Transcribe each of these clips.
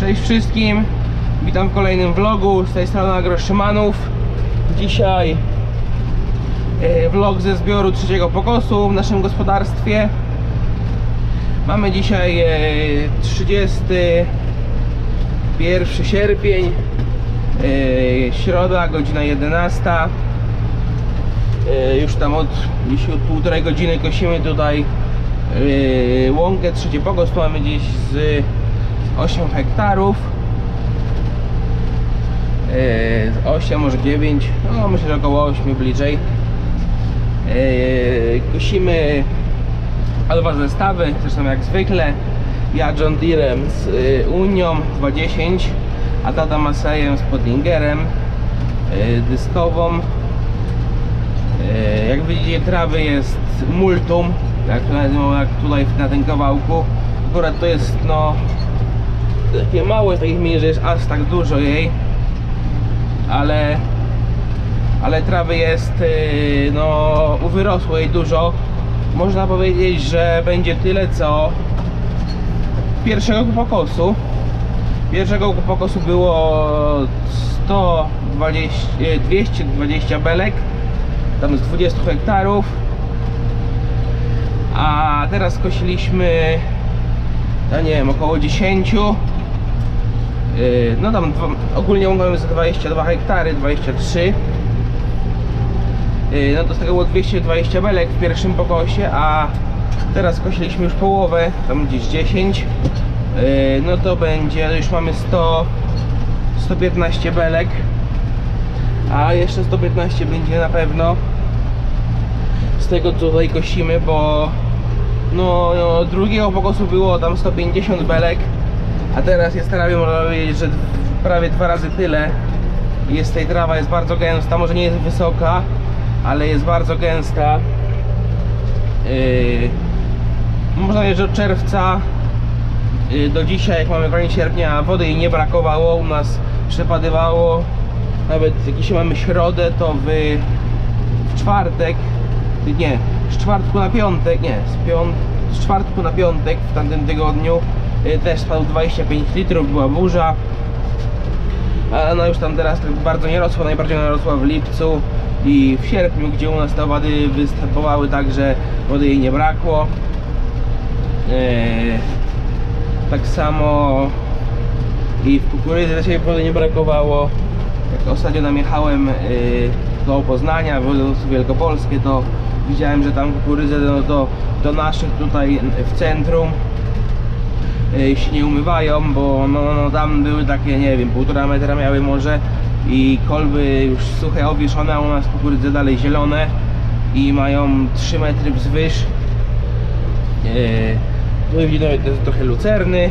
Cześć wszystkim, witam w kolejnym vlogu, z tej strony Agro Szymanów. Dzisiaj e, vlog ze zbioru trzeciego pokosu w naszym gospodarstwie. Mamy dzisiaj e, 31 sierpień, e, środa, godzina 11. E, Już tam od, od półtorej godziny kosimy tutaj e, łąkę, trzeci pokos, tu mamy gdzieś z 8 hektarów. E, z 8, może 9, no myślę, że około 8 bliżej. E, Kosimy a dwa zestawy, zresztą jak zwykle. Ja John Deerem z y, Unią 210, a tata Masejem z Podlingerem y, dyskową. Jak widzicie trawy jest multum, jak, tu- jak tutaj na tym kawałku. Akurat to jest no takie małe, z takich mini, że jest aż tak dużo jej. Ale ale trawy jest yy, no wyrosło jej dużo. Można powiedzieć, że będzie tyle co pierwszego pokosu. Pierwszego pokosu było 120, e, 220 belek, tam z 20 hektarów. A teraz kosiliśmy, ja nie wiem, około 10. Yy, No tam ogólnie mamy za 22 hektary, 23. Yy, No to z tego było 220 belek w pierwszym pokosie, a teraz kosiliśmy już połowę, tam gdzieś 10. Yy, No to będzie, już mamy 100, 115 belek. A jeszcze 115 będzie na pewno z tego co tutaj kosimy, bo no, no drugiego pokosu było tam 150 belek, a teraz jest trawy, można powiedzieć, że prawie dwa razy tyle. Jest tej trawa jest bardzo gęsta, może nie jest wysoka, ale jest bardzo gęsta. Yy, można powiedzieć, że od czerwca yy, do dzisiaj, jak mamy koniec sierpnia, wody jej nie brakowało, u nas przepadywało. Nawet jeśli mamy środę, to w, w czwartek, nie, z czwartku na piątek, nie, z, piąt, z czwartku na piątek w tamtym tygodniu też spadł 25 litrów, była burza. Ona już tam teraz tak bardzo nie rosła, najbardziej ona rosła w lipcu i w sierpniu, gdzie u nas te owady występowały tak, że wody jej nie brakło. Eee, tak samo i w kukurydzy też jej wody nie brakowało. Jak ostatnio tam jechałem yy, do Poznania, w województwo wielkopolskie, to widziałem, że tam kukurydzę no, do, do naszych tutaj w centrum y, się nie umywają, bo no, no, tam były takie, nie wiem, półtora metra miały może i kolby już suche owieszone, a u nas kukurydze dalej zielone i mają 3 metry wzwyż. Yy, tu widzimy to jest trochę lucerny,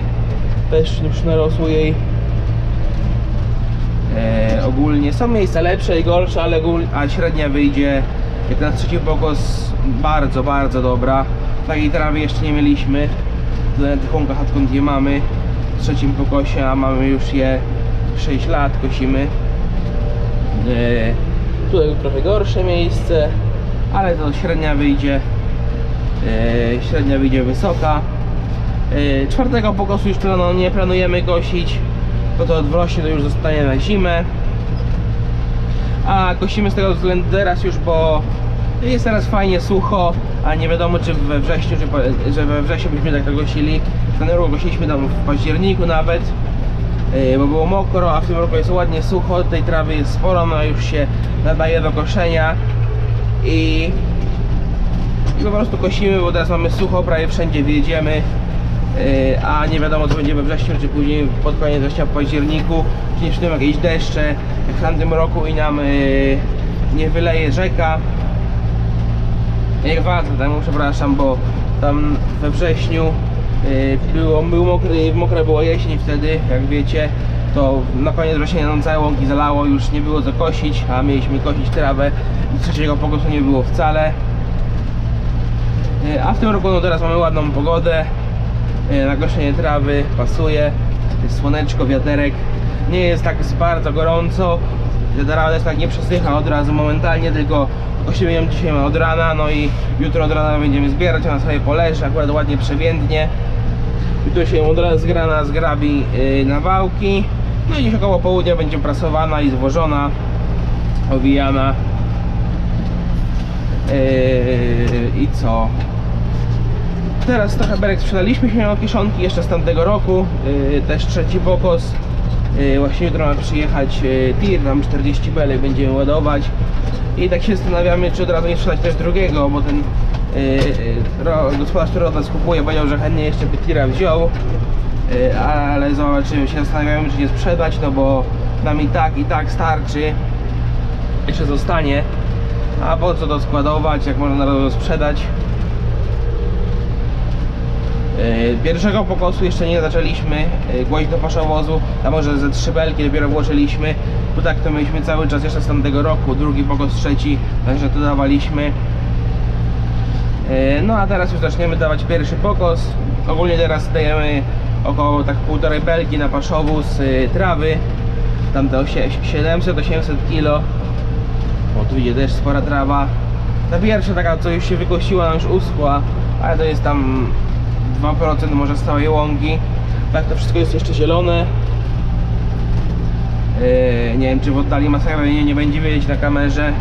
też już narosło jej. E, ogólnie są miejsca lepsze i gorsze, ale ogól- a średnia wyjdzie jak na trzeci pokos bardzo, bardzo dobra. Takiej trawy jeszcze nie mieliśmy. Tych łąkach odkąd je mamy w trzecim pokosie, a mamy już je 6 lat, kosimy. E, tutaj trochę gorsze miejsce, ale to średnia wyjdzie e, średnia wyjdzie wysoka. E, czwartego pokosu już planu, nie planujemy kosić, bo to odwrośnie to już zostanie na zimę. A kosimy z tego względu teraz już, bo jest teraz fajnie sucho, a nie wiadomo czy we wrześniu, czy, po- że we wrześniu byśmy tak to kosili. W tym roku kosiliśmy tam w październiku nawet, e, bo było mokro, a w tym roku jest ładnie sucho, tej trawy jest sporo, ona już się nadaje do koszenia i i po prostu kosimy, bo teraz mamy sucho, prawie wszędzie wjedziemy yy, a nie wiadomo co będzie we wrześniu, czy później pod koniec września w październiku, czy nie przyjdą jakieś deszcze, jak w tamtym roku i nam yy, nie wyleje rzeka. Jak lata temu, przepraszam, bo tam we wrześniu yy, było, był mokry, mokra była jesień wtedy, jak wiecie, to na koniec września nam całe łąki zalało, już nie było co kosić, a mieliśmy kosić trawę i trzeciego pokosu nie było wcale. E, A w tym roku no teraz mamy ładną pogodę. e, Na trawy pasuje. Słoneczko, wiaterek. Nie jest tak bardzo gorąco. Trawa też tak nie przesycha od razu momentalnie, tylko kosimy ją dzisiaj od rana, no i jutro od rana będziemy zbierać, ona sobie poleży, akurat ładnie przewiędnie. Tu się od razu zgrana zgrabi yy, na wałki. No i gdzieś około południa będzie prasowana i zwożona, owijana. Yy, I co? Teraz trochę berek sprzedaliśmy się miał kiszonki jeszcze z tamtego roku. Yy, też trzeci pokos. Yy, właśnie jutro ma przyjechać yy, tir, tam 40 belek będziemy ładować. I tak się zastanawiamy, czy od razu nie sprzedać też drugiego, bo ten yy, gospodarz, który od nas kupuje, powiedział, że chętnie jeszcze by tira wziął. Yy, ale zobaczymy, się zastanawiamy, czy nie sprzedać, no bo nam i tak, i tak starczy. Jeszcze zostanie. A po co to składować, jak można na razie sprzedać? Yy, Pierwszego pokosu jeszcze nie zaczęliśmy yy, głodzić do paszowozu, a może ze trzy belki dopiero włożyliśmy, bo tak to mieliśmy cały czas jeszcze z tamtego roku, drugi pokos, trzeci, także to dawaliśmy. Yy, No a teraz już zaczniemy dawać pierwszy pokos. Ogólnie teraz dajemy około tak półtorej belki na paszowóz trawy, tam te 700-800 kg. O, tu idzie też spora trawa. Ta pierwsza taka, co już się wykosiła, już uschła, ale to jest tam 2% może z całej łąki. Tak, to wszystko jest jeszcze zielone. Yy, nie wiem, czy w oddali masakra nie, nie będzie wiedzieć na kamerze.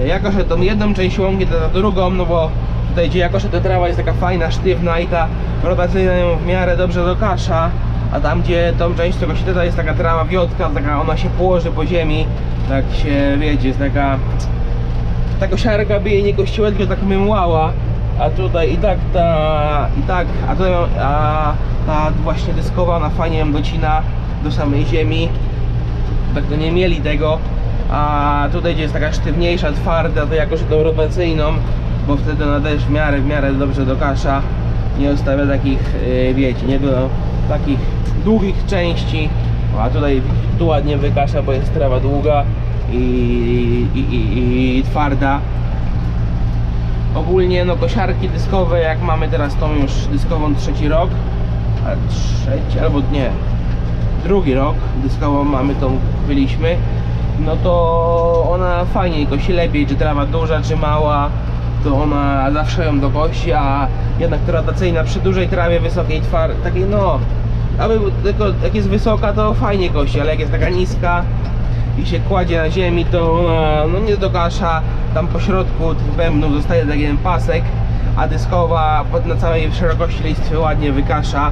Yy, jako, że tą jedną część łąki to za drugą, no bo tutaj gdzie że ta trawa jest taka fajna, sztywna i ta rotacyjna ją w miarę dobrze dokasza, a tam gdzie tą część tego siedeta jest taka trawa wiotka, taka ona się położy po ziemi, tak się wiecie, jest taka ta kosiarka by jej nie kościła, tylko tak mymłała, a tutaj i tak ta, i tak, a, tutaj, a ta właśnie dyskowa, ona fajnie ją docina do samej ziemi, tak to nie mieli tego, a tutaj gdzie jest taka sztywniejsza, twarda, to jakoś tą rotacyjną, bo wtedy ona też w miarę, w miarę dobrze dokasza, nie zostawia takich, yy, wiecie, nie do takich długich części, a tutaj tu ładnie wykasza, bo jest trawa długa i, i, i, i twarda. Ogólnie no kosiarki dyskowe, jak mamy teraz tą już dyskową trzeci rok, trzeci albo nie, drugi rok dyskową mamy tą kupiliśmy, no to ona fajniej kosi lepiej, czy trawa duża, czy mała, to ona zawsze ją dokosi, a jednak ta rotacyjna przy dużej trawie wysokiej, twar, takiej no, aby tylko jak jest wysoka to fajnie kosi, ale jak jest taka niska i się kładzie na ziemi, to no, nie dokasza, tam po środku tych bębnów zostaje taki jeden pasek, a dyskowa na całej szerokości listwy ładnie wykasza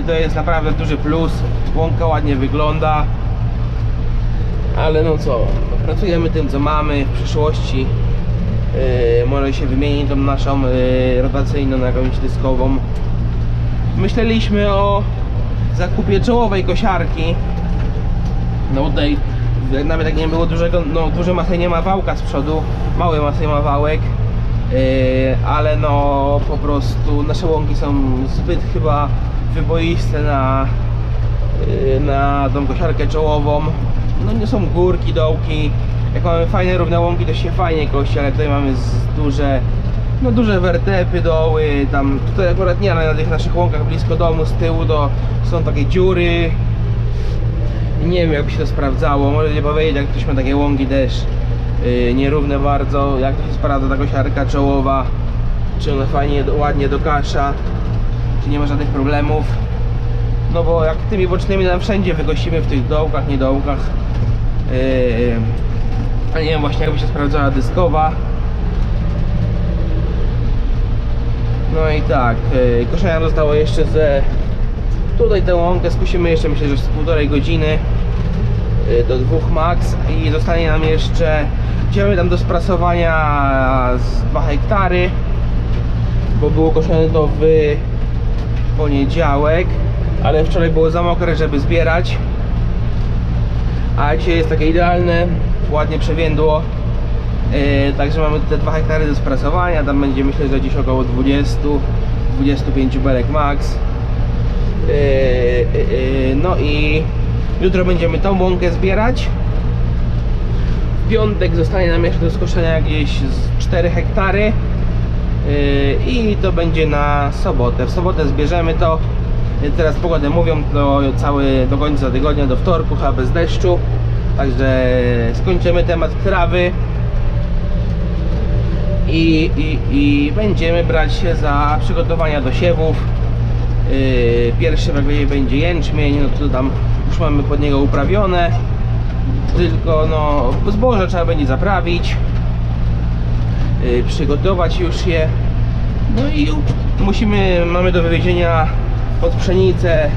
i to jest naprawdę duży plus, łąka ładnie wygląda, ale no co, pracujemy tym co mamy, w przyszłości. Yy, może się wymieni tą naszą yy, rotacyjną na jakąś dyskową. Myśleliśmy o zakupie czołowej kosiarki, no jak nawet jak nie było dużego, no duże masy nie ma wałka z przodu, mały masy ma wałek, yy, ale no po prostu nasze łąki są zbyt chyba wyboiste na, yy, na tą kosiarkę czołową. No nie są górki, dołki. Jak mamy fajne równe łąki to się fajnie kości, ale tutaj mamy duże no duże wertepy, doły, tam tutaj akurat nie, ale na tych naszych łąkach blisko domu z tyłu to są takie dziury, nie wiem jak by się to sprawdzało, możecie powiedzieć jak ktoś ma takie łąki też yy, nierówne bardzo, jak to się sprawdza ta kosiarka czołowa, czy ona fajnie, ładnie dokasza, czy nie ma żadnych problemów. No bo jak tymi bocznymi nam wszędzie wykosimy w tych dołkach, niedołkach. Yy, a nie wiem właśnie jakby się sprawdzała dyskowa. No i tak, yy, koszenia zostało jeszcze ze Tutaj tę łąkę skusimy jeszcze myślę, że z półtorej godziny y, do dwóch max i zostanie nam jeszcze idziemy tam do sprasowania z 2 hektary bo było koszone to w poniedziałek ale wczoraj było za mokre, żeby zbierać. A dzisiaj jest takie idealne ładnie przewiędło Yy, także mamy te 2 hektary do sprasowania tam będzie myślę, że gdzieś około 20 25 belek max No i jutro będziemy tą łąkę zbierać. W piątek zostanie nam jeszcze do skoszenia jakieś z 4 hektary. I to będzie na sobotę. W sobotę zbierzemy to. Teraz pogodę mówią do cały do końca tygodnia, do wtorku, chyba bez deszczu. Także skończymy temat trawy. I, i, I będziemy brać się za przygotowania do siewów Yy, pierwszy brak będzie jęczmień, no to tam już mamy pod niego uprawione. Tylko no zboże trzeba będzie zaprawić, yy, przygotować już je. No i musimy, mamy do wywiezienia pod pszenicę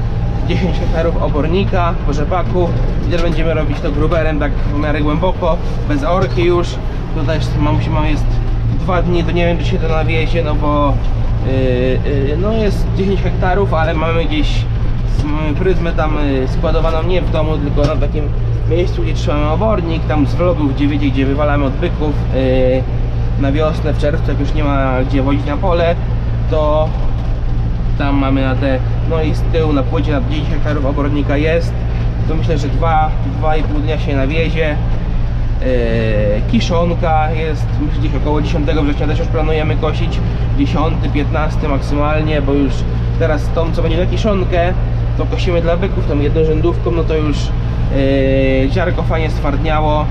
10 hektarów obornika rzepaku też będziemy robić to gruberem tak w miarę głęboko, bez orki już. Tu też mam, mam jest dwa dni, to nie wiem czy się to nawiezie, no bo no jest 10 hektarów, ale mamy gdzieś pryzmę tam yy, składowaną nie w domu, tylko na takim miejscu, gdzie trzymamy obornik, tam z vlogów, gdzie wiecie, gdzie wywalamy od byków yy, na wiosnę, w czerwcu, jak już nie ma gdzie wozić na pole, to tam mamy na te, no i z tyłu na płycie na 10 hektarów obornika jest, to myślę, że 2-2,5 dnia się nawiezie. Kiszonka jest myślę, gdzieś około 10 września też już planujemy kosić 10, 15 maksymalnie, bo już teraz tą co będzie na kiszonkę to kosimy dla byków, tą jednorzędówką no to już eee, ziarko fajnie stwardniało.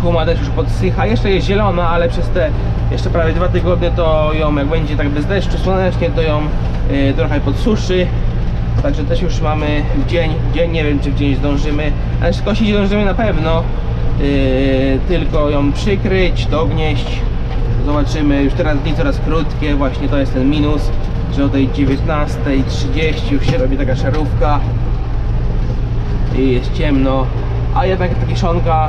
Tłuma też już podsycha, jeszcze jest zielona, ale przez te jeszcze prawie dwa tygodnie to ją jak będzie tak bez deszczu słonecznie to ją y, trochę podsuszy. Także też już mamy w dzień, w dzień nie wiem czy w dzień zdążymy ale skosić zdążymy na pewno y, tylko ją przykryć, dognieść zobaczymy, już teraz dni coraz krótkie właśnie to jest ten minus że o tej 19.30 już się robi taka szarówka i jest ciemno, a jednak ta kiszonka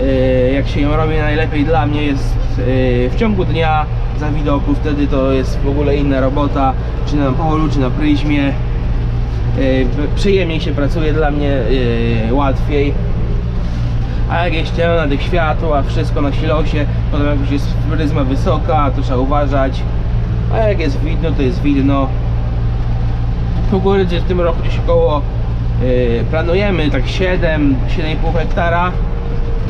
yy, jak się ją robi najlepiej dla mnie jest yy, w ciągu dnia za widoku, wtedy to jest w ogóle inna robota, czy na polu, czy na pryzmie. Yy, przyjemniej się pracuje dla mnie, łatwiej a jak jest ciemno na tych światła, wszystko na silosie, potem jak już jest pryzma wysoka, to trzeba uważać. A jak jest widno, to jest widno. Kukurydzy w tym roku gdzieś około yy, planujemy tak 7, 7,5 hektara.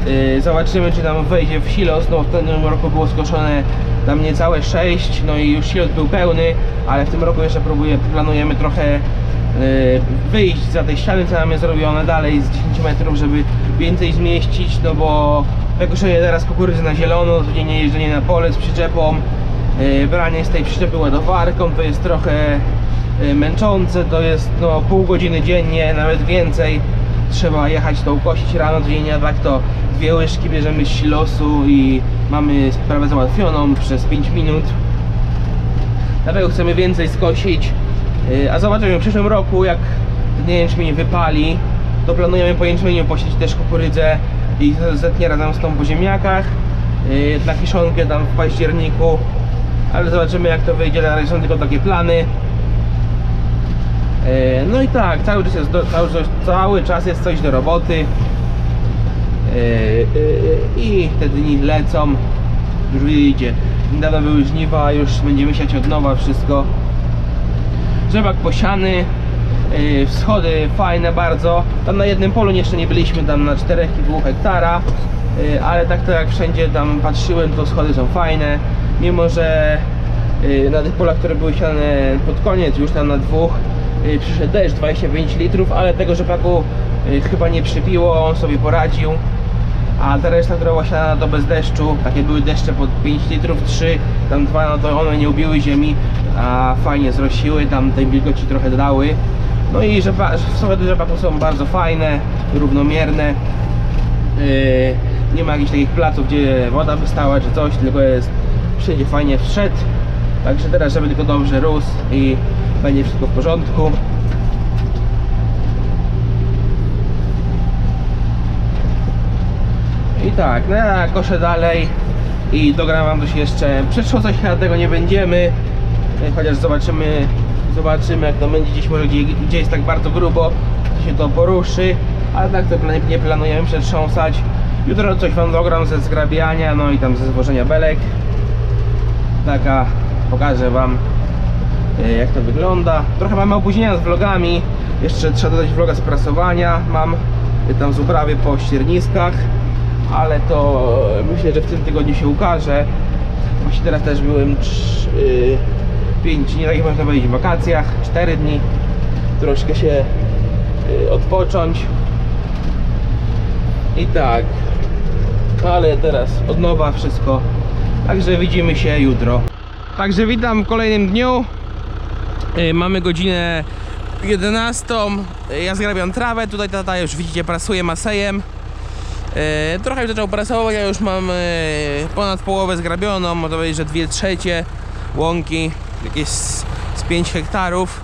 Yy, zobaczymy czy nam wejdzie w silos, no w tym roku było skoszone tam niecałe 6, no i już silos był pełny, ale w tym roku jeszcze próbuję, planujemy trochę wyjść za te ściany co mamy zrobione dalej z 10 metrów, żeby więcej zmieścić, no bo jak koszuję teraz kukurydzy na zielono, codziennie jeżdżenie na pole z przyczepą. Yy, branie z tej przyczepy ładowarką to jest trochę yy, męczące, to jest no, pół godziny dziennie, nawet więcej. Trzeba jechać to ukosić rano codziennie, a tak to dwie łyżki bierzemy z silosu i mamy sprawę załatwioną przez 5 minut. Dlatego chcemy więcej skosić a zobaczymy w przyszłym roku jak ten jęczmień wypali. To planujemy po jęczmieniu posieć też kukurydzę i zetnie razem z tą po ziemniakach. Yy, na kiszonkę tam w październiku ale zobaczymy jak to wyjdzie, na razie są tylko takie plany. E, no i tak, cały czas jest, do, cały, cały czas jest coś do roboty. I te dni lecą już wyjdzie niedawno były żniwa, już będziemy siać od nowa wszystko rzepak posiany e, wschody fajne bardzo. Tam na jednym polu jeszcze nie byliśmy tam na 4,5 hektara e, ale tak to jak wszędzie tam patrzyłem to schody są fajne. Mimo że e, na tych polach, które były siane pod koniec już tam na dwóch przyszedł deszcz 25 litrów, ale tego rzepaku chyba nie przypiło, on sobie poradził. A ta reszta, która była siana to bez deszczu, takie były deszcze pod 5 litrów, 3, tam dwa, no to one nie ubiły ziemi, a fajnie zrosiły, tam tej wilgoci trochę dodały. No i rzepa, schody rzepaku są bardzo fajne, równomierne. Yy, nie ma jakichś takich placów, gdzie woda by stała czy coś, tylko jest wszędzie fajnie wszedł. Także teraz, żeby tylko dobrze rósł i będzie wszystko w porządku. I tak, no koszę dalej i dogram wam coś jeszcze. Przetrząsać chyba tego nie będziemy, chociaż zobaczymy, zobaczymy jak to będzie gdzieś może gdzie, gdzie jest tak bardzo grubo, to się to poruszy, ale tak to plan- nie planujemy przetrząsać. Jutro coś wam dogram ze zgrabiania, no i tam ze złożenia belek. Taka, pokażę wam e, jak to wygląda. Trochę mamy opóźnienia z vlogami. Jeszcze trzeba dodać vloga z prasowania. Mam e, tam z uprawy po ścierniskach, ale to e, myślę, że w tym tygodniu się ukaże. Właśnie teraz też byłem 5 dni, tak jak można powiedzieć, w wakacjach, 4 dni. Troszkę się e, odpocząć. I tak, ale teraz od nowa wszystko. Także widzimy się jutro. Także witam w kolejnym dniu. Y, Mamy godzinę 11. Y, Ja zgrabiam trawę. Tutaj tata już widzicie prasuje masejem. Y, Trochę już zaczął prasować, ja już mam y, ponad połowę zgrabioną. Można powiedzieć, że dwie trzecie łąki, jakieś z z 5 hektarów.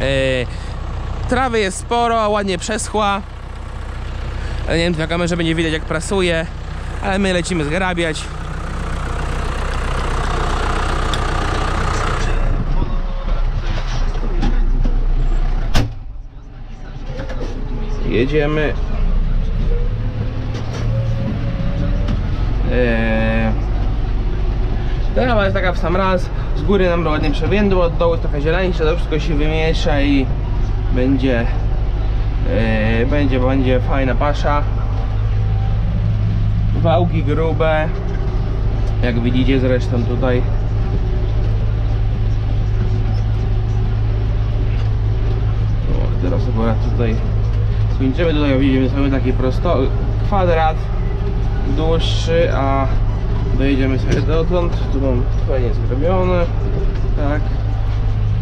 Y, Trawy jest sporo, ładnie przeschła. Nie wiem, na kamerze będzie widać jak prasuje, ale my lecimy zgrabiać. Jedziemy. Eee... Jest taka w sam raz. Z góry nam ładnie przewiędło, od dołu trochę zieleńsze, to wszystko się wymiesza i będzie eee, będzie, będzie fajna pasza. Wałki grube. Jak widzicie zresztą tutaj. O, teraz akurat tutaj skończymy. Tutaj widzimy sobie taki prosto kwadrat dłuższy, a dojedziemy sobie dotąd. Tu mam fajnie zrobione. Tak.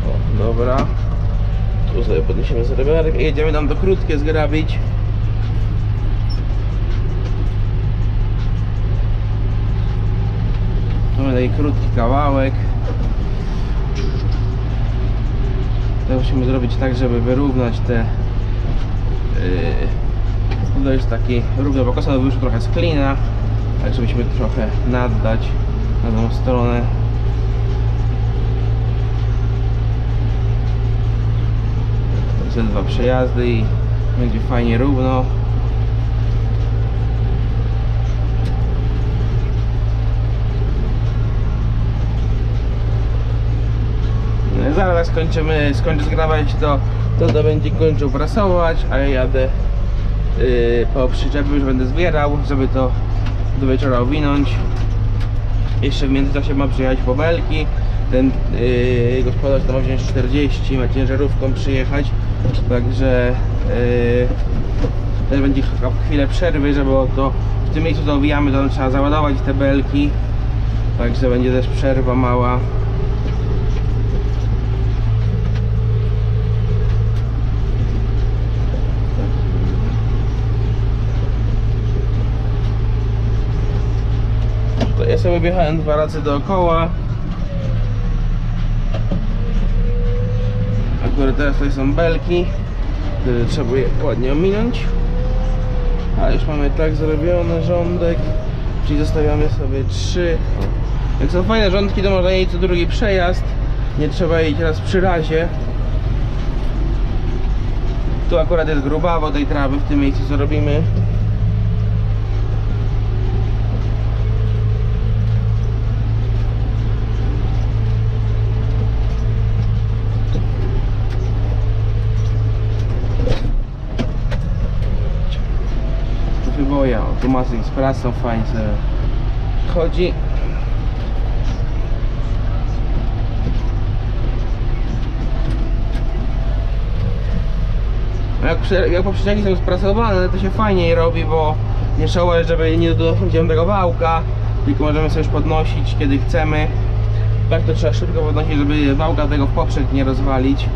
O, dobra. Tu sobie podniesiemy zreberek i jedziemy tam do krótkie zgrabić. Tutaj krótki kawałek. To musimy zrobić tak, żeby wyrównać te. Yy, to jest taki równo pokosany, wyszło trochę z klina, tak żebyśmy trochę naddać na tą stronę. Ze dwa przejazdy i będzie fajnie równo. No, Zaraz skończymy, skończę zgrawać to, to, to będzie kończył prasować, a ja jadę yy, po przyczepy już będę zbierał, żeby to do wieczora owinąć. Jeszcze w międzyczasie ma przyjechać po belki. Ten yy, gospodarz to ma wziąć 40, ma ciężarówką przyjechać. Także yy, też będzie ch- chwilę przerwy, żeby to w tym miejscu to owijamy, to trzeba załadować te belki. Także będzie też przerwa mała. Ja sobie wjechałem dwa razy dookoła. Akurat teraz tutaj są belki, które trzeba je ładnie ominąć. A już mamy tak zrobiony rządek, czyli zostawiamy sobie trzy. Jak są fajne rządki, to można jeść co drugi przejazd. Nie trzeba jeść raz przy razie. Tu akurat jest grubawo tej trawy w tym miejscu co robimy. Tu wyboja, automaty z prasą fajnie sobie chodzi. Jak, jak poprzeczniaki są sprasowane, to się fajniej robi, bo nie trzeba, żeby nie dochodziłem tego wałka, tylko możemy sobie już podnosić kiedy chcemy. Tak to trzeba szybko podnosić, żeby wałka tego w poprzek nie rozwalić.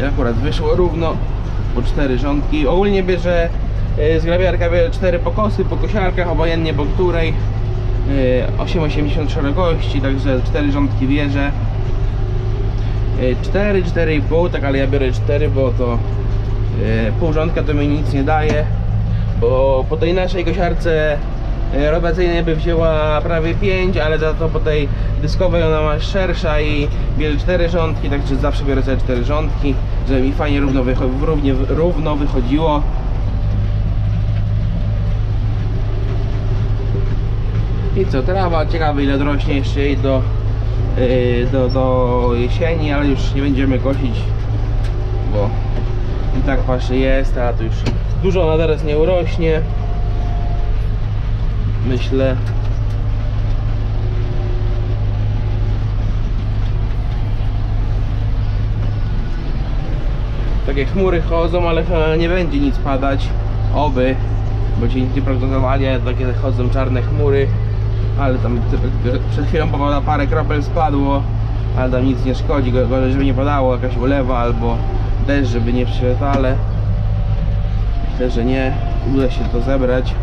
I akurat wyszło równo po cztery rządki. Ogólnie bierze e, zgrabiarka bierze cztery pokosy po kosiarkach, obojętnie po której. E, 8,80 szerokości, także cztery rządki bierze. E, 4, 4,5, tak ale ja biorę 4, bo to e, pół rządka to mi nic nie daje. Bo po tej naszej kosiarce e, rotacyjnej by wzięła prawie 5, ale za to po tej dyskowej ona ma szersza i bierze 4 rządki, także zawsze biorę sobie 4 rządki, żeby mi fajnie równo, wycho- równie, równo wychodziło. I co, trawa, ciekawe ile dorośnie jeszcze do, yy, do, do jesieni, ale już nie będziemy kosić, bo i tak patrzę jest, a tu już dużo ona teraz nie urośnie. Myślę. takie chmury chodzą, ale nie będzie nic padać. Oby, bo ci nie prognozowali, a takie chodzą czarne chmury. Ale tam przed chwilą pogoda parę kropel spadło, ale tam nic nie szkodzi, go- gorzej żeby nie padało, jakaś ulewa albo deszcz, żeby nie przyszedł, ale myślę, że nie, uda się to zebrać.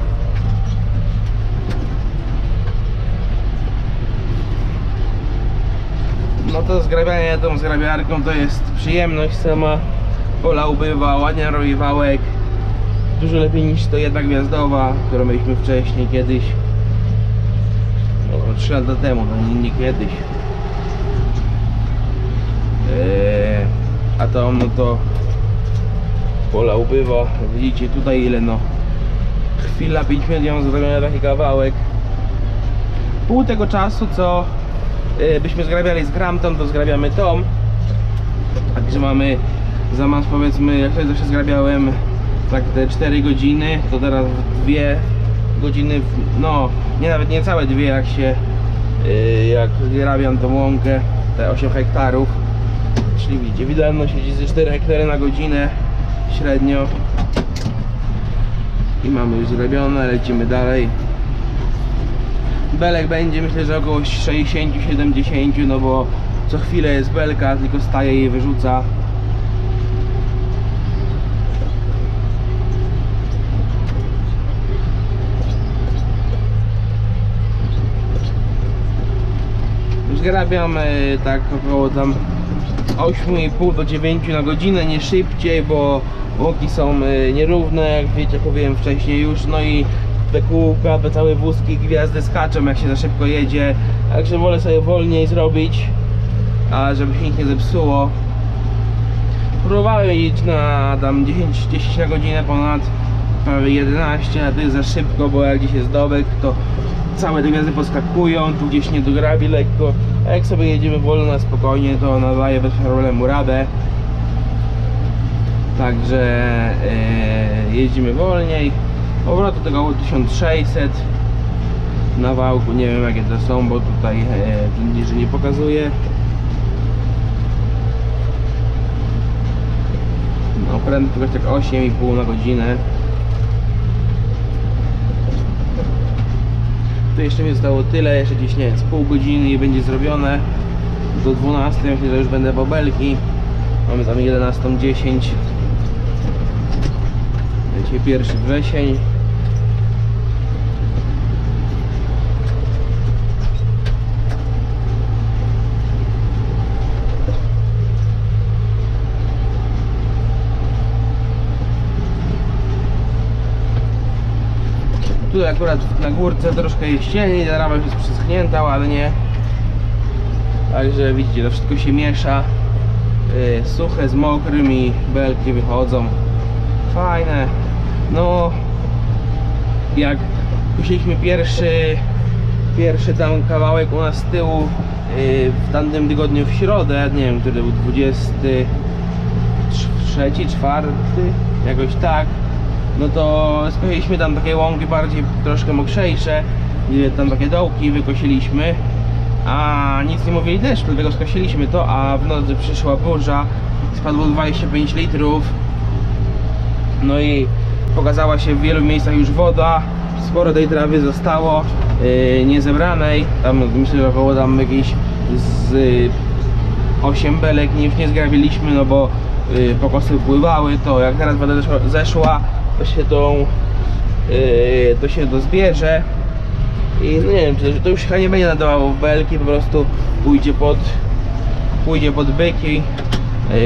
No to zgrabianie tą zgrabiarką to jest przyjemność sama. Pola ubywa, ładnie robi wałek. Dużo lepiej niż to jedna gwiazdowa, którą mieliśmy wcześniej kiedyś. No, 3 lata temu, no nie, nie kiedyś. Eee, a to no to pola ubywa. Widzicie tutaj ile no. Chwila 5 minut ją zrobione taki kawałek. Pół tego czasu co byśmy zgrabiali z gramtą, to zgrabiamy tą. Także mamy zamiast powiedzmy, jak wtedy zawsze zgrabiałem tak te 4 godziny, to teraz w 2 godziny, no nie nawet nie całe dwie jak się y, jak grabiam tą łąkę, te 8 hektarów. Czyli widzicie, wydajność siedzi ze 4 hektary na godzinę średnio. I mamy już zrobione, lecimy dalej. Belek będzie myślę, że około 60-70, no bo co chwilę jest belka, tylko staje i wyrzuca. Zgrabiam e, tak około tam 8,5 do 9 na godzinę, nie szybciej, bo łoki są e, nierówne, jak wiecie, jak mówiłem wcześniej już, no i te kółka, te całe wózki, gwiazdy skaczą jak się za szybko jedzie, także wolę sobie wolniej zrobić, a żeby się nic nie zepsuło. Próbowałem jeździć na tam 10, 10 na godzinę ponad prawie 11, a to jest za szybko, bo jak gdzieś jest dobek, to całe te gwiazdy poskakują, tu gdzieś nie dograbi lekko, a jak sobie jedziemy wolno, spokojnie, to nadaje bez problemu radę. Także e, jeździmy wolniej. Obroty tego było 1600 na wałku, nie wiem jakie to są, bo tutaj e, niżej nie pokazuje. No prędkość tak 8,5 na godzinę. Tu jeszcze mi zostało tyle, jeszcze gdzieś nie z pół godziny i będzie zrobione. Do 12 myślę, że już będę po belki. Mamy tam 11.10. Dzisiaj pierwszy wrzesień. Tutaj akurat na górce troszkę jest cień, trawa już jest przyschnięta ładnie. Także widzicie, to wszystko się miesza. Yy, suche z mokrym i belki wychodzą. Fajne. No, jak puściliśmy pierwszy, pierwszy tam kawałek u nas z tyłu yy, w tamtym tygodniu w środę, nie wiem, który był 23, czwarty, jakoś tak no to skosiliśmy tam takie łąki bardziej troszkę mokrzejsze, tam takie dołki wykosiliśmy, a nic nie mówili deszcz, dlatego skosiliśmy to, a w nocy przyszła burza, spadło 25 litrów, no i pokazała się w wielu miejscach już woda, sporo tej trawy zostało yy, niezebranej, tam myślę, że około tam jakieś z y, 8 belek nie, nie zgrabiliśmy, no bo y, pokosy pływały, to. Jak teraz woda zeszła to się to, y, to się to zbierze. I no nie wiem, czy to już chyba nie będzie nadawało belki, po prostu pójdzie pod pójdzie pod byki,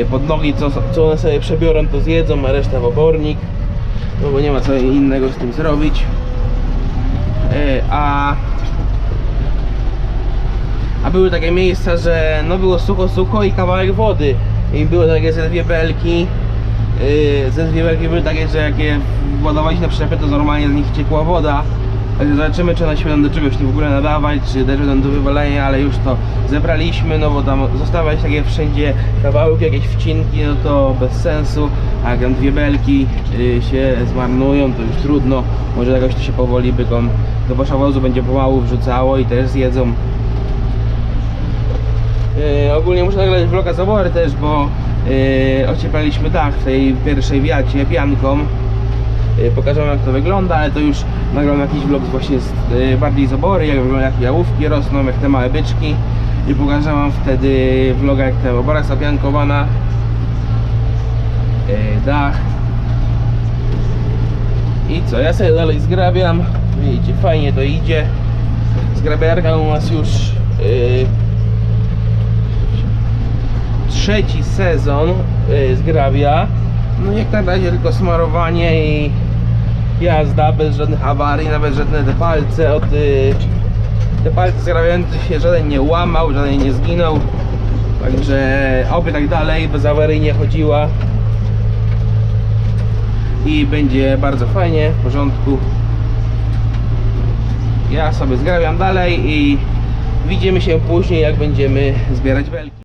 y, pod nogi, co, co one sobie przebiorą to zjedzą, a reszta w obornik no bo nie ma co innego z tym zrobić. Y, a a były takie miejsca, że no było sucho, sucho i kawałek wody. I były takie ze dwie belki. yy, ze dwie belki były takie, że jak je na przyczepę to normalnie z nich ciekła woda. Także zobaczymy czy one się będą do czegoś w ogóle nadawać, czy też będą do wywalenia, ale już to zebraliśmy, no bo tam zostawiać takie wszędzie kawałki, jakieś wcinki, no to bez sensu, a jak tam dwie belki yy, się zmarnują, to już trudno, może jakoś to się powoli bykom do waszowozu będzie pomału wrzucało i też zjedzą. Yy, ogólnie muszę nagrać vloga z obory też, bo Yy, ocieplaliśmy dach w tej pierwszej wiacie pianką. Yy, pokażę jak to wygląda, ale to już nagram jakiś vlog właśnie z, yy, bardziej z obory, jak wygląda jak jałówki rosną, jak te małe byczki. I pokażę wam wtedy vloga jak ta obora jest opiankowana. Yy, dach. I co, ja sobie dalej zgrabiam. Widzicie, fajnie to idzie. Zgrabiarka u nas już yy, trzeci sezon yy, zgrabia. No jak na razie tylko smarowanie i jazda bez żadnych awarii, nawet żadne te palce od yy, te palce zgrabiające się żaden nie łamał, żaden nie zginął. Także oby tak dalej, bez awarii nie chodziła i będzie bardzo fajnie, w porządku. Ja sobie zgrabiam dalej i widzimy się później jak będziemy zbierać belki.